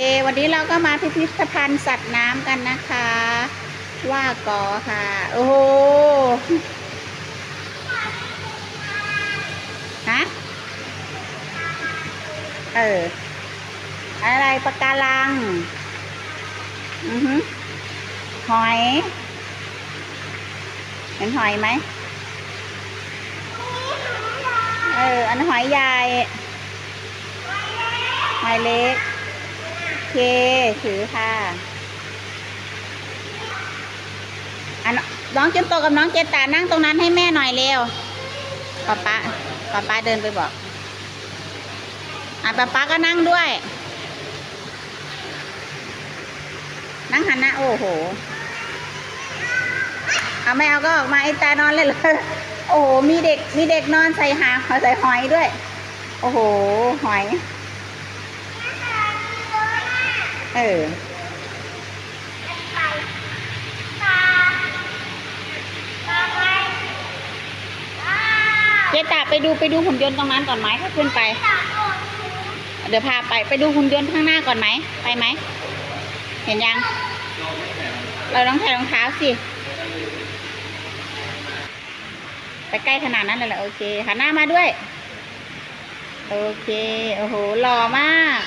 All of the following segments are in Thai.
เอวันนี้เราก็มาพิพิธภัณฑ์สัตว์น้ำกันนะคะ ว่ากอค่ะ โอ้โหฮะเออ อะไรปะการัง อือฮึหอย เห็นหอยไหมเออ อันหอยใหญ่หอยเล็ก เค ถือค่ะอันน้องเจนโตกับน้องเจนตานั่งตรงนั้นให้แม่หน่อยเร็วป๊าป๊าป๊าป๊าเดินไปบอกอะป๊าป๊าก็นั่งด้วย นั่งหันหน้าโอ้โหเอาไม่เอาก็ออกมาไอ้ตานอนเลยเลยโอ้โหมีเด็กมีเด็กนอนใส่หาใส่หอยด้วย โอ้โห หอย เออเจตาไปดูไปดูหุ่นยนต์ตรงนั้นก่อนไหมถ้าขึ้นไป เดี๋ยวพาไปไปดูหุ่นยนต์ข้างหน้าก่อนไหมไปไหม เห็นยัง เราต้องใส่รองเท้าสิไปใกล้ขนาดนั้นเลยเหรอโอเคหันหน้ามาด้วย โอเค โอ้โหหล่อมาก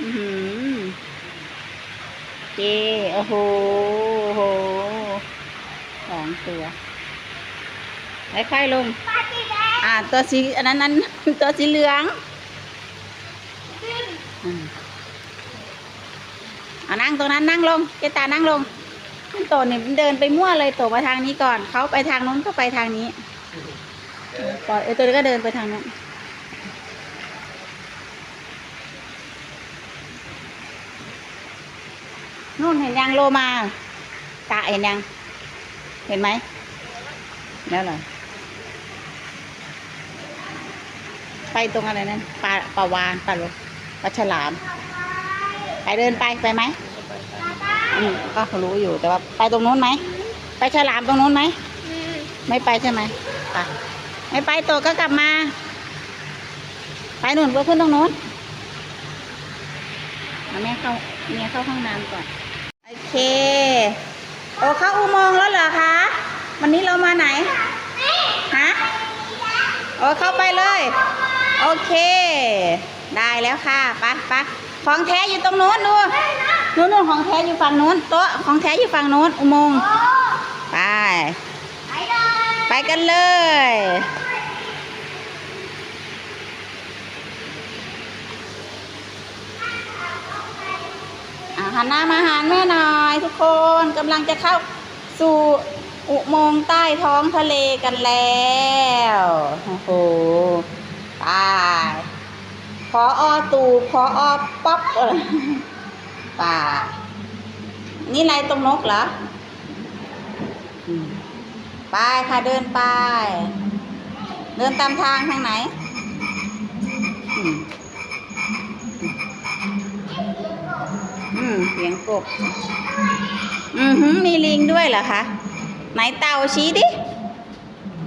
อือหือ เคโอ้โหโอ้โหสองตัวค่อยๆลง อ่า ตัวสีอันนั้นนั้นตัวสีเหลืองอืมอ่านั่งตรงนั้นนั่งลงเจตานั่งลงโตเนี่ยมันเดินไปมั่วเลยโตมาทางนี้ก่อน เขาไปทางนู้นก็ไปทางนี้ปล่อยเออตัวนี้ก็เดินไปทางนู้น นู่นเห็นยังโลมา ตาเห็นยัง เห็นไหมแล้วเหรอไปตรงอะไรนั่นปลาปลาวานปลาโลปลาฉลาม ไปเดินไปไปไหมอืมก็รู้อยู่แต่ว่าไปตรงนู้นไหมไปฉลามตรงนู้นไหมไม่ไปใช่ไหมไปไม่ไปตัวก็กลับมา ไปหนุนก็ขึ้นตรงนู้นเอาแม่เข้าแม่เข้าห้องน้ำก่อน โอเค โอ้เข้าอุโมงค์แล้วเหรอคะ วันนี้เรามาไหน ฮะ โอ้เข้าไปเลย โอเค ได้แล้วค่ะ ไปไปของแท้อยู่ตรงนู้นดูนู้นนู้นของแท้อยู่ฝั่งนู้นโต๊ะของแท้อยู่ฝั่งนู้นอุโมงค์ไป ไปกันเลย หันหน้ามาหาแม่หน่อยทุกคนกำลังจะเข้าสู่อุโมงค์ใต้ท้องทะเลกันแล้วโอ้โหไปพออตู่พออป๊อปออไป่า นี่ไรตรงนกเหรอไปค่ะเดินไป เดินตามทางทางไหน มเสียงกบ อือหือมีลิงด้วยเหรอคะ ไหนเต่าชี้ดิ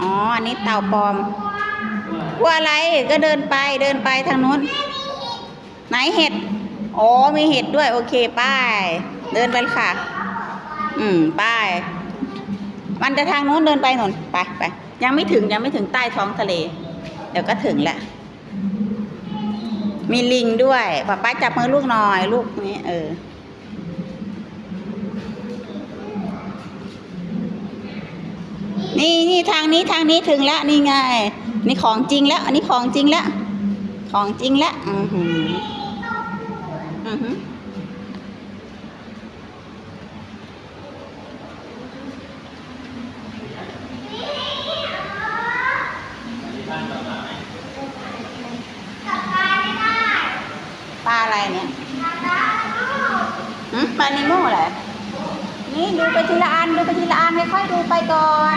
อ๋อ อันนี้เต่าปลอมกลัวอะไร ก็เดินไปเดินไปทางนู้น ไหนเห็ด อ๋อ มีเห็ดด้วย โอเคไป้าย เดินไปค่ะ อืมไป้าย มันจะทางนู้นเดินไปหนุนไปไป ยังไม่ถึงยังไม่ถึงใต้ท้องทะเล เดี๋ยวก็ถึงแหละมีลิงด้วยป๊าป๊าจับมือลูกหน่อยลูกนี้เออ นี่นี่ทางนี้ทางนี้ถึงแล้วนี่ไงนี่ของจริงแล้ว อันนี้ของจริงแล้ว ของจริงแล้วอือหืออือหือปลาอะไรเนี่ยปลานิโม่เหรอนี่ดูไปทีละอันดูไปทีละอันค่อยๆดูไปก่อน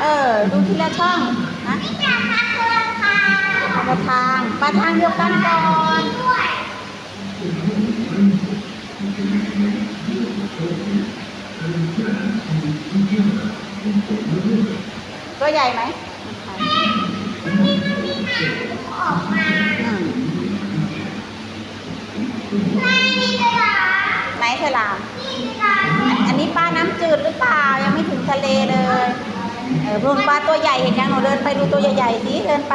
เออ ดูทีละช่องนะปลาทางปลาทางเดียวกันก่อนตัวใหญ่ไหมอืมาไหนฉลาม อันนี้ปลาน้ำจืดหรือเปล่า ยังไม่ถึงทะเลเลย เออพุ่งปลาตัวใหญ่เห็นยังหนูเดินไปดูตัวใหญ่ๆสิเดินไป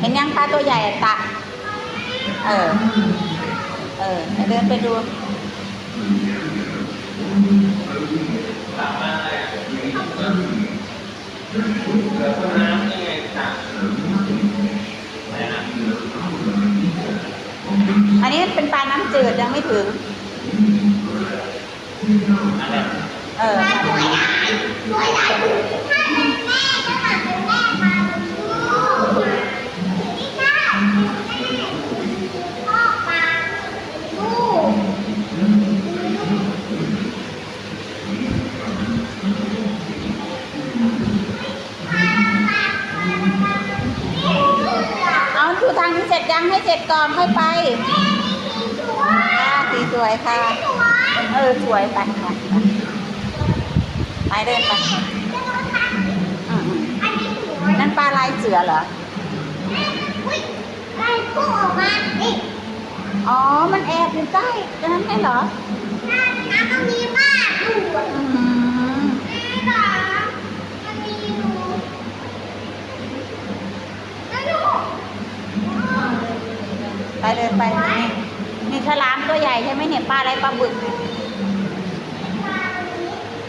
เห็นยังปลาตัวใหญ่ตะ เออ เออเดินไปดูอันนี้เป็นปลาน้ำจืดยังไม่ถึงอะไร เออปลาตัวใหญ่เอาดูทางนี้เสร็จยังให้เสร็จก่อนค่อยไปค่ะสีสวยค่ะ เออ สวยไป ค่ะไปเดินไปอืมอืมนั่นปลาลายเสือเหรออ๋อ มันแอบอยู่ใต้นั้นไม่เหรออืมไปเดินไปนี่นี่ฉลามตัวใหญ่ใช่ไหมเนี่ยปลาอะไรปลาบึก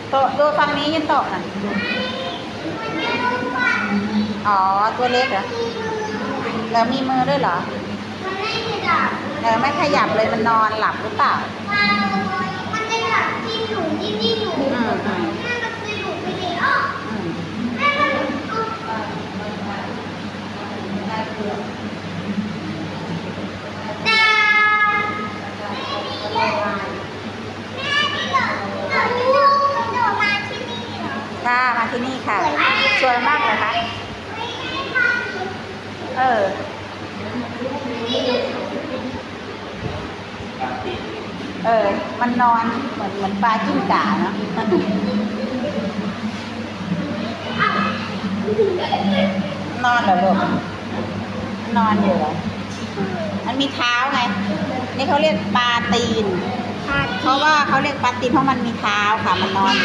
โตะดูฝั่งนี้ยันโตะน่ะอ๋อ ตัวเล็กเหรอ แล้วมีมือด้วยเหรอเออไม่ขยับเลยมันนอนหลับหรือเปล่ามันจะแบบกินหนูนิ่งๆหนูอืมอืมแม่มันจะอยู่ไปเลยอ้ออืมแม่มันเอาตาแม่ไม่หลอกหลอกลูก ค่ะมาที่นี่ค่ะสวยมากเลยคะไม่ได้ทำเออเออ มันนอนเหมือนเหมือนปลาจิ้งก่าเนาะนอนเหรอลูกนอนอยู่เหรอมันมีเท้าไง นี่เขาเรียกปลาตีน เพราะว่าเขาเรียกปลาตีนเพราะมันมีเท้าค่ะมันนอน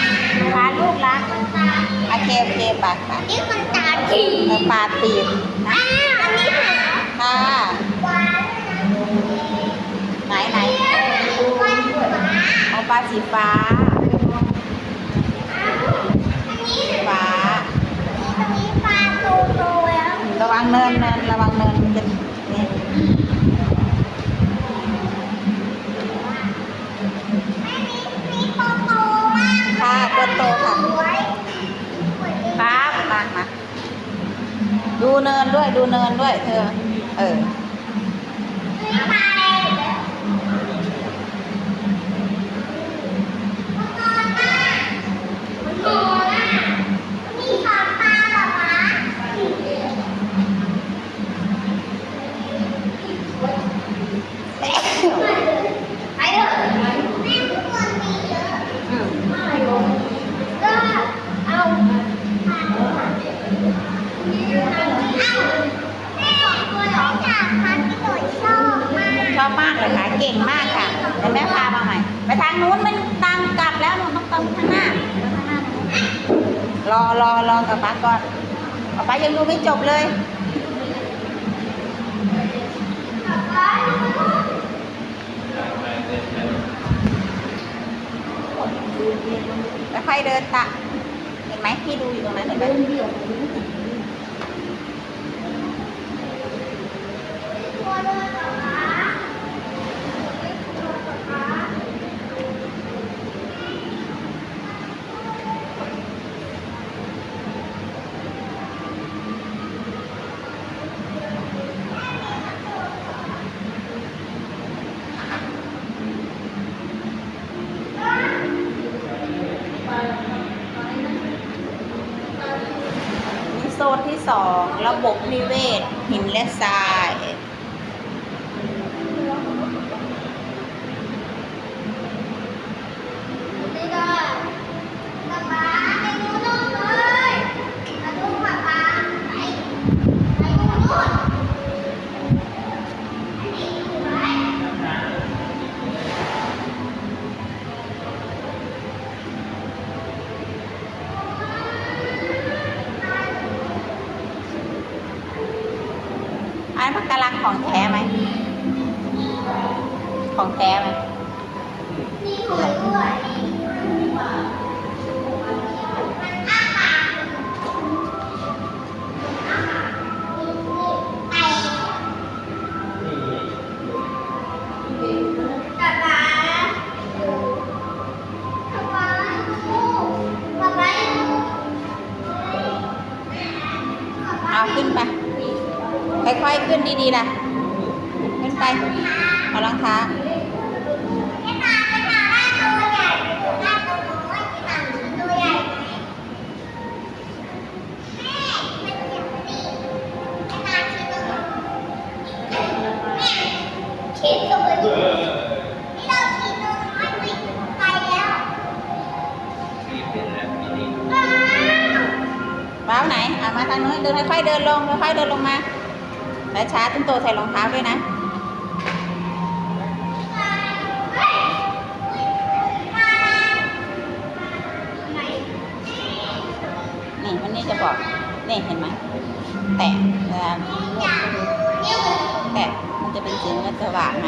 ปลาลูกรักโอเคโอเคปลาปลานี่มันตาทีเออปลาตีนนะอ้าวอันนี้เหรอค่ะวานไหนไหนวานหัวเอาปลาสีฟ้าอันนี้เหรอฟ้าอันนี้ปลาโตโตแล้วระวังเนินเนินระวังเนินมันจะนี่มี ดูเนินด้วยดูเนินด้วยเธอ เออ นี่ปลาอะไรเหรอมันนอนมากมันนอนอะมีสองปลาเหรอคะไปเถอะแม่ทุกคนมีเยอะ อืม ก็เอาเอาแม่ตัวหลงจากพันที่หนูชอบมาก ช อบมากเลยค่ะ เก่งมากค่ะเดี๋ยวแม่พามาใหม่ ไปทางนู้นมันตามกลับแล้วหนูต้องตามข้างข้างหน้า รอรอรอกับป้าก่อนป้ายังดูไม่จบเลยแล้วค่อยเดินตะ เห็นไหมพี่ดูอยู่ตรงนั้นเห็นไหมตัว นค่อยๆเดินลงค่อยๆเดินลงมาแล้วช้าต้นโตใส่รองเท้าด้วยนะนี่วันนี้จะบอกนี่เห็นไหมแตะเวลาแตะมันจะเป็นสีมันสว่างไง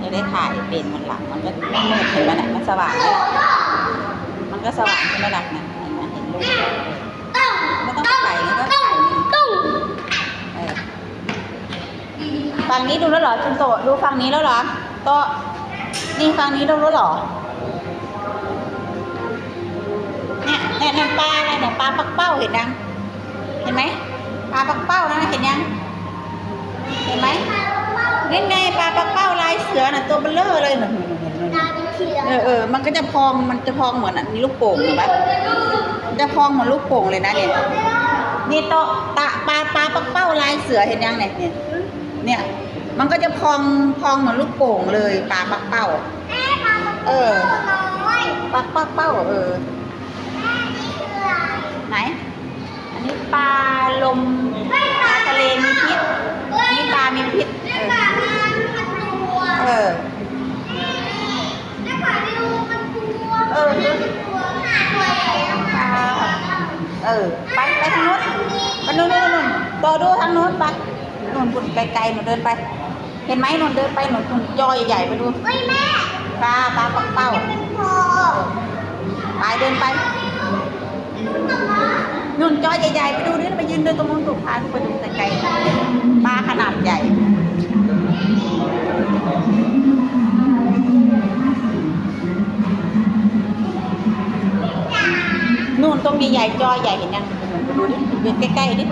จะได้ถ่ายเป็นมันหลังมันก็มืดเห็นไหมเนี่ยมันสว่างเลยมันก็สว่างใช่ไหมล่ะเนี่ย ฝั่งนี้ดูแล้วหรอจุนโตดูฝั่งนี้แล้วหรอโตนี่ฝั่งนี้ดูแล้วหรอเนี่ยเนี่ยเนี่ยปลาอะไรเนี่ยปลาปักเป้าเห็นยังเห็นไหมปลาปักเป้านะเห็นยังเห็นไหมนี่ไงปลาปักเป้าลายเสือน่ะตัวเบลเลอร์เลยน่ะตาเป็นเขียวเออเออมันก็จะพองมันจะพองเหมือนอันนี้ลูกโป่งเห็นไหมจะพองเหมือนลูกโป่งเลยนะเนี่ยนี่โตตะปลาปลาปักเป้าลายเสือเห็นยังเนี่ยเนี่ย เนี่ย มันก็จะพองพองเหมือนลูกโป่งเลยปลาปักเป้าแม่มาประเออปลาปักเป้า เออแม่นี่คืออะไหน อันนี้ปลาลมปลาทะเลมีพิษอันนี้ปลามีพิษแม่เออขามันมันกลัวเออแม่ขาดูมันกลัวเออตัวขาตัวใหญ่แล้วขาเออไปไปทางนู้นไปนู้นนู้นนู้นต่อดูทางนู้นไป นคุณไกลๆหนูเดินไป เห็นไหมหนูเดินไปหนูคุณจอยใหญ่ไปดูเฮ้ยแม่ปลาปลาปักเป้าไปเดินไปนุ่นจอใหญ่ๆไปดูนี่ไปยืนเดินตรงนู้นถูกพาไปดูไกลๆปลาขนาดใหญ่นู่นตรงใหญ่จอใหญ่เห็นยังดูดิดินใกล้ๆดิ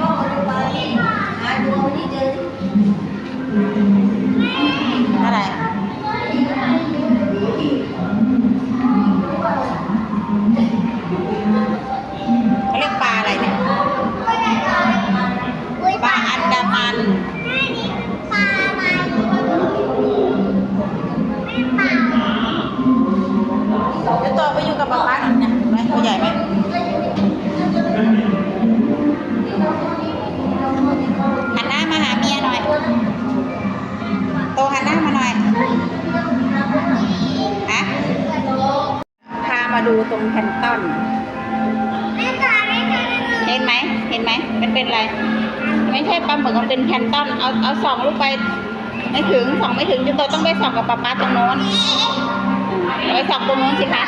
อะไร ปลาหมึกมันเป็นแพนต้นเอาเอาส่องลูกไปไม่ถึงส่องไม่ถึงจุโตต้องไปส่องกับปลาปลาตรงโน้นอืมไปส่องตรงโน้นสิคะ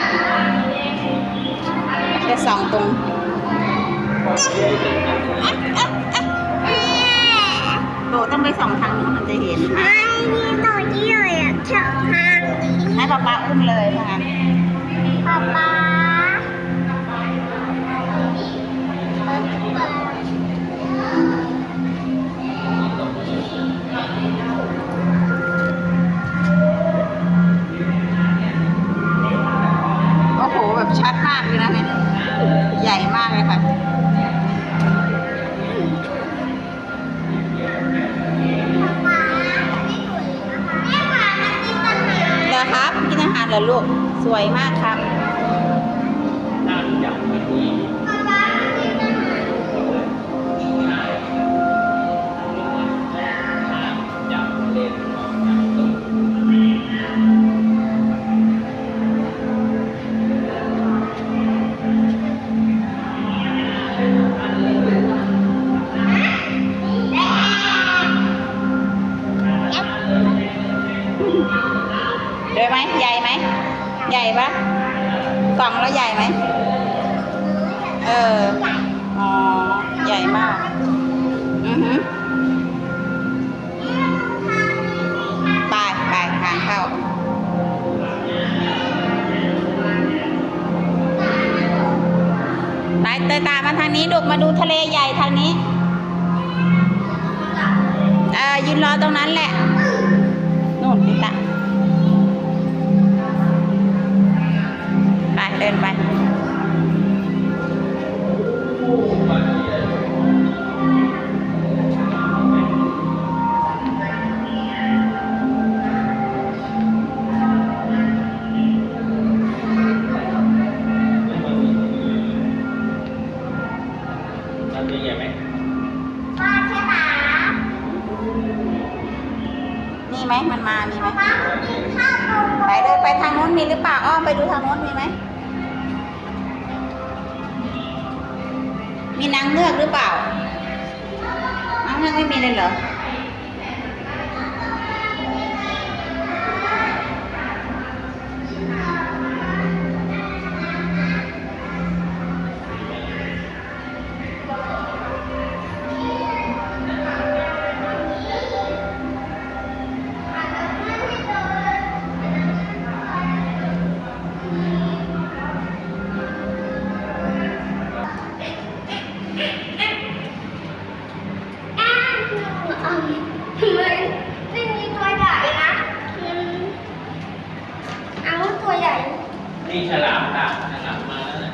ไปส่องตรงโตต้องไปส่องทางนู้นมันจะเห็นไอ้นี่ตัวนี้เลยอะเชือกทางนี้ให้ปลาปลาอุ้มเลยค่ะป๊าป๊า เดินไหมใหญ่ไหมใหญ่ปะกล่องแล้วใหญ่ไหมเอออ๋อใหญ่มากอือหือไปไปทางเข้าไปเตยตามมาทางนี้ลูกมาดูทะเลใหญ่ทางนี้ เออยืนรอตรงนั้นแหละ นู่นพี่ตาไปเดินไปมันมีอย่างไหม ไหมมันมา มีไหมไปเดินไปทางโน้นมีหรือเปล่า อ้อมไปดูทางโน้นมีไหม มีนางเงือกหรือเปล่า นางเงือกไม่มีเลยเหรอ นี่ฉลามตามฉลามมาแล้วนะ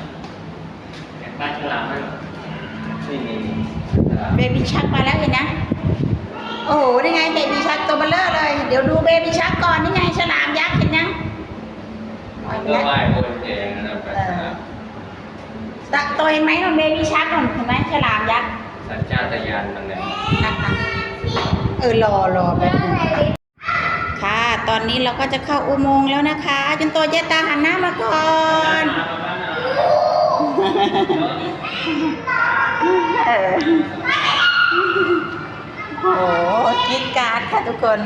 เห็นปลาฉลามไหมนี่นี่นี่ฉลามเบบี้ชักมาแล้วเห็นนะ โอ้โหนี่ไงเบบี้ชักตัวเบลเลอร์เลย เดี๋ยวดูเบบี้ชักก่อนนี่ไงฉลามยักษ์เห็นยังปล่อยไปก็แล้ว ว่ายบนแพนั่นนะปลาฉลามตะตัวเห็นไหมมันเบบี้ชักก่อนเห็นไหมฉลามยักษ์สัญชาตญาณมันเนี่ย นะคะเออรอรอแป๊บนึงค่ะ ตอนนี้เราก็จะเข้าอุโมงค์แล้วนะคะจนตัวเยตาหันหน้ามาก่อนเออโอ้โหกรีดกราร์ดค่ะทุกคน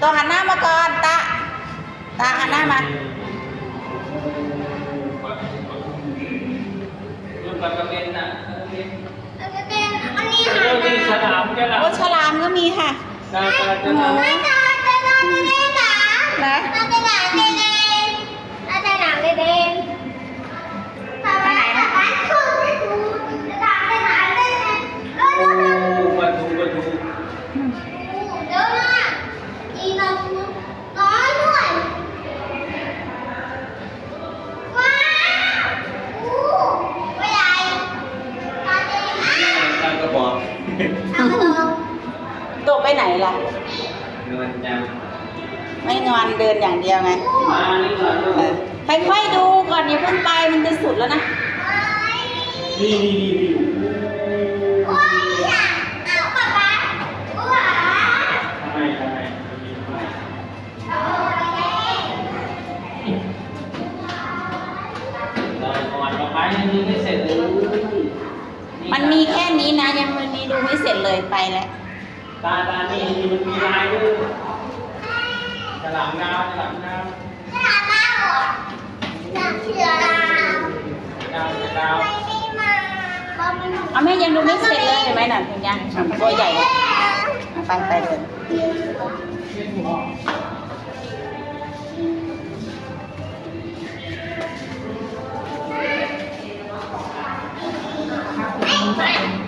ตัวหันหน้ามาก่อนตาตาหันหน้ามาลูกปลากระเบนน่ะแล้วก็เป็นอันนี้เรื่องนี้ฉลามฉลามโอ้ฉลามก็มีค่ะ ต ดินอย่างเดียวไงมค่อยๆดูก่อนอย่าเพิ่งไปมันจะสุดแล้วนะนี่นี่นี่นี่โอ้ยอะเอาป๊าป๊าว้าทำไมทำไมเอาไปเลยลอนดอกไม้ยังมีไม่เสร็จเลยมันมีแค่นี้นะยังมันมีดูไม่เสร็จเลยไปแล้วตาตานี่มันมีลายด้วย ฉลามงามฉลามงามหน้าหน้าหรอหน้าเสือดาวดาวดาวไม่ได้มาอมมันเอาแม่ยังดูไม่เสร็จเลยเห็นไหมน่ะเห็นยังตัวใหญ่ไปไปเลย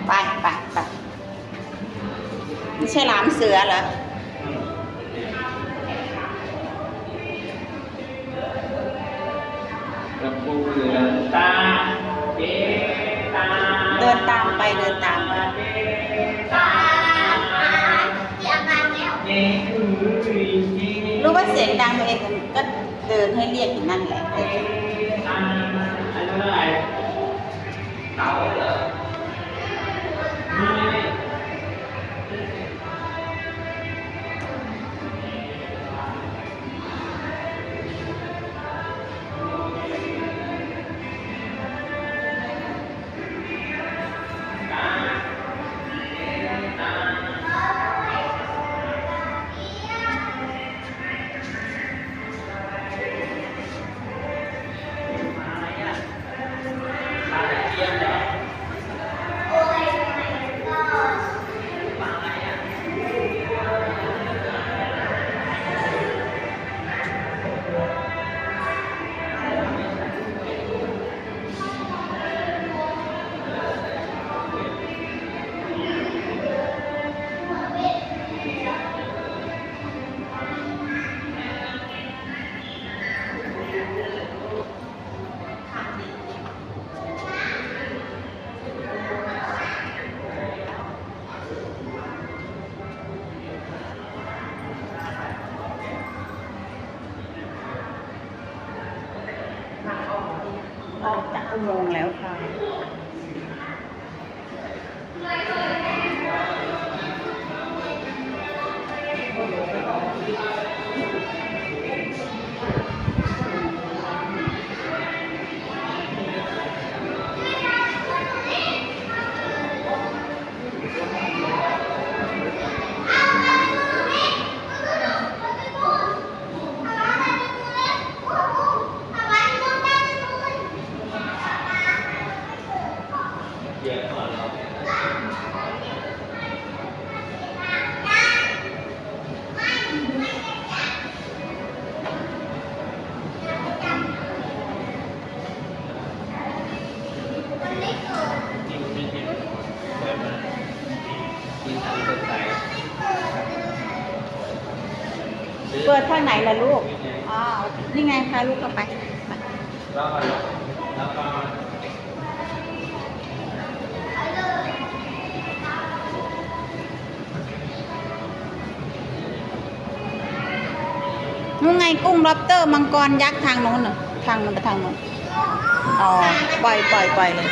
ไปไปไปนี่ฉลามเสือเหรอ เหลืองตาเจตาเดินตามไปเดินตามไปเจปลาตาปลาที่อาการแล้วเจอือเจรู้ว่าเสียงดังตัวเองก็เดินให้เรียกอยู่นั่นแหละ เตอร์มังกรยักษ์ทางโน้นน่ะทางมันไปทางโน้นอ๋อปล่อยปล่อยปล่อยเลย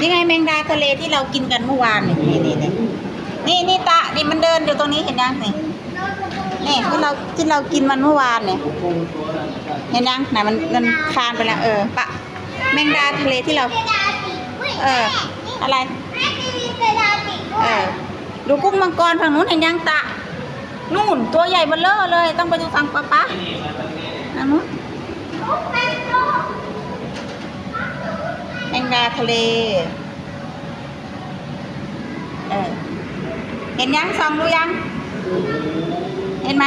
นี่ไงแมงดาทะเลที่เรากินกันเมื่อวานนี่นี่นี่นี่นี่นี่ตานี่มันเดินอยู่ตรงนี้เห็นยังนี่นี่ที่เราที่เรากินมันเมื่อวานเนี่ยกุ้งตัวนั้นก็เห็นยังไหนมันมันคลานไปแล้วเออปะแมงดาทะเลที่เรา เออ อะไรเออดูกุ้งมังกรฝั่งนู้นเห็นยังตะนู่นตัวใหญ่เบ้อเลอเลย ต้องไปดูฝั่งป้าป้า นี่มาตรงนี้อันนู้นแมงดาทะเล เออ เห็นยังซองดูยัง เห็นไหม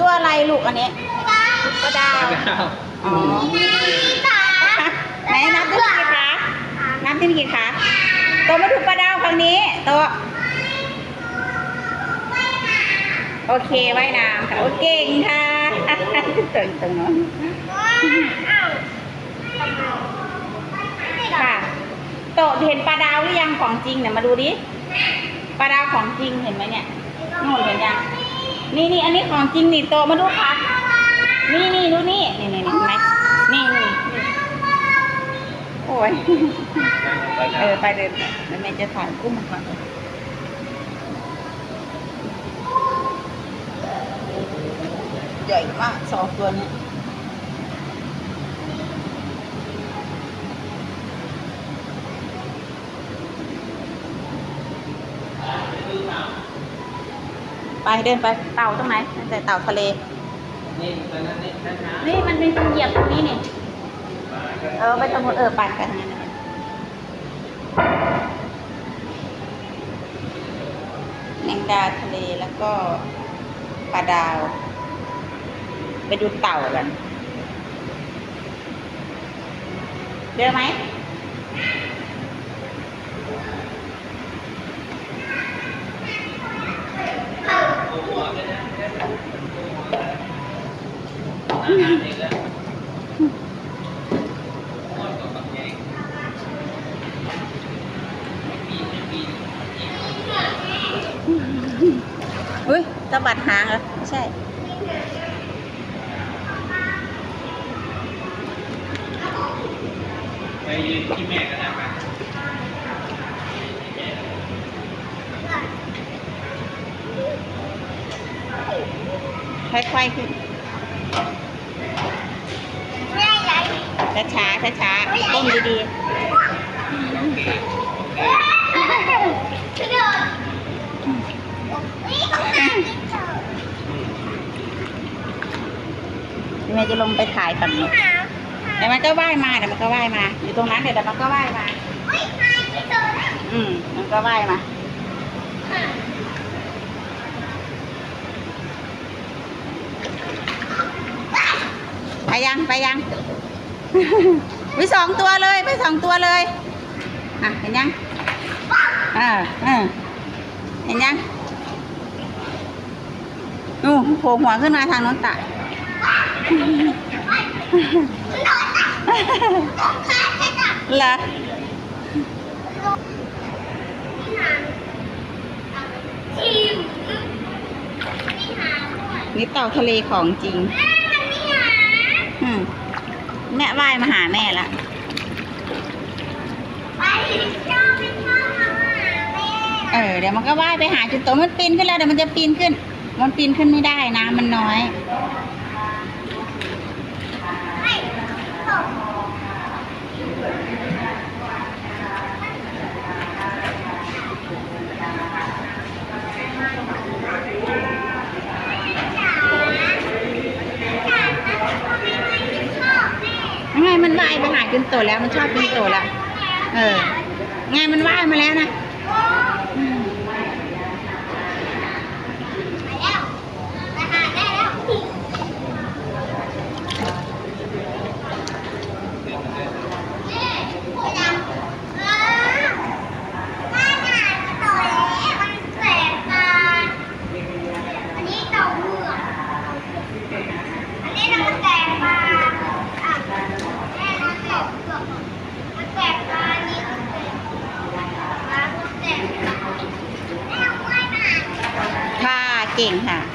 ตัว อะไรลูกอันนี้กระดาวอ๋อไหนนับที่มีกี่ขานับที่มีกี่ขาตัวมาดูปลาดาวฝั่งนี้ตัวโอเคว่ายน้ำค่ะโอเคเก่งค่ะตึงตึงเนาะค่ะโตะเห็นปลาดาวหรือยังของจริงเนี่ยมาดูดิปลาดาวของจริงเห็นไหมเนี่ยนู่นเห็นยัง นี่นี่อันนี้ของจริงนี่โตมาดูค่ะ นี่นี่ดูนี่นี่นี่นี่ไหมนี่นี่โอ้ยเออไปเดินแล้วแม่จะถ่ายกุ้งมันก่อนใหญ่มากสองตัวนี้ ไปเดินไปเต่าตรงไหนแต่เต่าทะเล นี่ตอนนั้นนี่ช้านี่มันเป็นคนเหยียบตรงนี้นี่ๆมาก็เออไปตรงนู้นเออปั่นกันทางนั้นนะแมงดาทะเลแล้วก็ปลาดาว ไปดูเต่ากันเจอไหม อาหารเองแล้วหมดกับปักใหญ่ไม่ปีนไม่ปีน อุ้ยตะบัดหางเหรอไม่ใช่ ไปยืนที่แม่ก็ได้ ค่อยๆขึ้นช้าช้าช้าๆก้มดีๆแม่จะลงไปถ่ายฝั่งนู้นเดี๋ยวมันก็ว่ายมาเดี๋ยวมันก็ว่ายมา อยู่ตรงนั้นเดี๋ยวมันก็ว่ายมาเฮ้ยหายไปเจอแล้วอืมมันก็ว่ายมา ไปยังไปยังไปสองตัวเลยไปสองตัวเลยอะเห็นยังเออเออเห็นยังนู่โผล่หัวขึ้นมาทางโน้นตะเหรอทีมมีหางด้วยนี่เต่าทะเลของจริง แม่มันมีหาง อืม แม่ว่ายมาหาแม่ละเจ้าไม่ชอบมาหาแม่เออเดี๋ยวมันก็ว่ายไปหาจุดโตมันปีนขึ้นแล้วเดี๋ยวมันจะปีนขึ้น มันปีนขึ้นไม่ได้นะมันน้อย ไม่ตกจ๋าจ๋าทำไมไม่ชอบแมันว่ายไปหาจุดโตแล้วมันชอบจุดโตแล้ว เออ ไงมันว่ายมาแล้วนะอืมไก่งค่ะ